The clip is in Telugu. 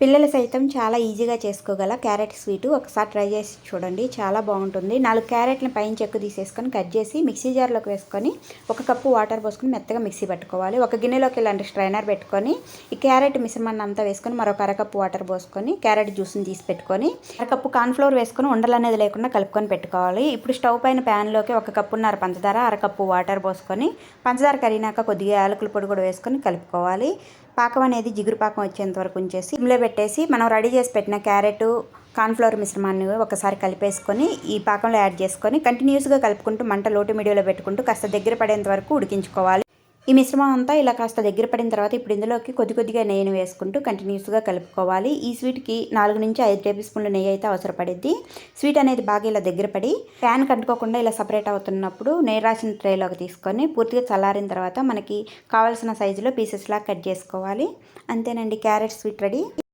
పిల్లలు సైతం చాలా ఈజీగా చేసుకోగల క్యారెట్ స్వీట్. ఒకసారి ట్రై చేసి చూడండి. చాలా బాగుంటుంది. నాలుగు క్యారెట్ని పైన చెక్కు తీసేసుకొని కట్ చేసి మిక్సీ జార్లోకి వేసుకొని ఒక కప్పు వాటర్ పోసుకొని మెత్తగా మిక్సీ పట్టుకోవాలి. ఒక గిన్నెలోకి ఇలాంటి స్ట్రైనర్ పెట్టుకొని. ఈ క్యారెట్ మిశ్రమాన్ని అంతా వేసుకొని మరొక అరకప్పు వాటర్ పోసుకొని క్యారెట్ జ్యూస్ని తీసి పెట్టుకొని అరకప్పు కార్న్ఫ్లోర్ వేసుకొని ఉండలు అనేది లేకుండా కలుపుకొని పెట్టుకోవాలి. ఇప్పుడు స్టవ్ పైన ప్యాన్లోకి ఒక కప్పున్నర పంచదార అరకప్పు వాటర్ పోసుకొని పంచదార కరిగినాక కొద్దిగా యాలకుల పొడి కూడా వేసుకొని కలుపుకోవాలి. పాకం అనేది జిగురు పాకం వచ్చేంత వరకు ఉంచేసి సిమ్లో పెట్టేసి మనం రెడీ చేసి పెట్టిన క్యారెట్ కార్న్ఫ్లవర్ మిశ్రమాన్ని ఒకసారి కలిపేసుకొని ఈ పాకంలో యాడ్ చేసుకొని కంటిన్యూస్గా కలుపుకుంటూ మంట లోటు మీడియోలో పెట్టుకుంటూ కాస్త దగ్గర పడేంత వరకు ఉడికించుకోవాలి. ఈ మిశ్రమం అంతా ఇలా కాస్త దగ్గర పడిన తర్వాత ఇప్పుడు ఇందులోకి కొద్ది కొద్దిగా నెయ్యిని వేసుకుంటూ కంటిన్యూస్గా కలుపుకోవాలి. ఈ స్వీట్కి నాలుగు నుంచి ఐదు టేబుల్ స్పూన్ల నెయ్యి అయితే అవసరపడిద్ది. స్వీట్ అనేది బాగా ఇలా దగ్గర పడి ప్యాన్ కంటుకోకుండా ఇలా సపరేట్ అవుతున్నప్పుడు నెయ్యి రాసిన ట్రేలోకి తీసుకొని పూర్తిగా చల్లారిన తర్వాత మనకి కావాల్సిన సైజులో పీసెస్లా కట్ చేసుకోవాలి. అంతేనండి క్యారెట్ స్వీట్ రెడీ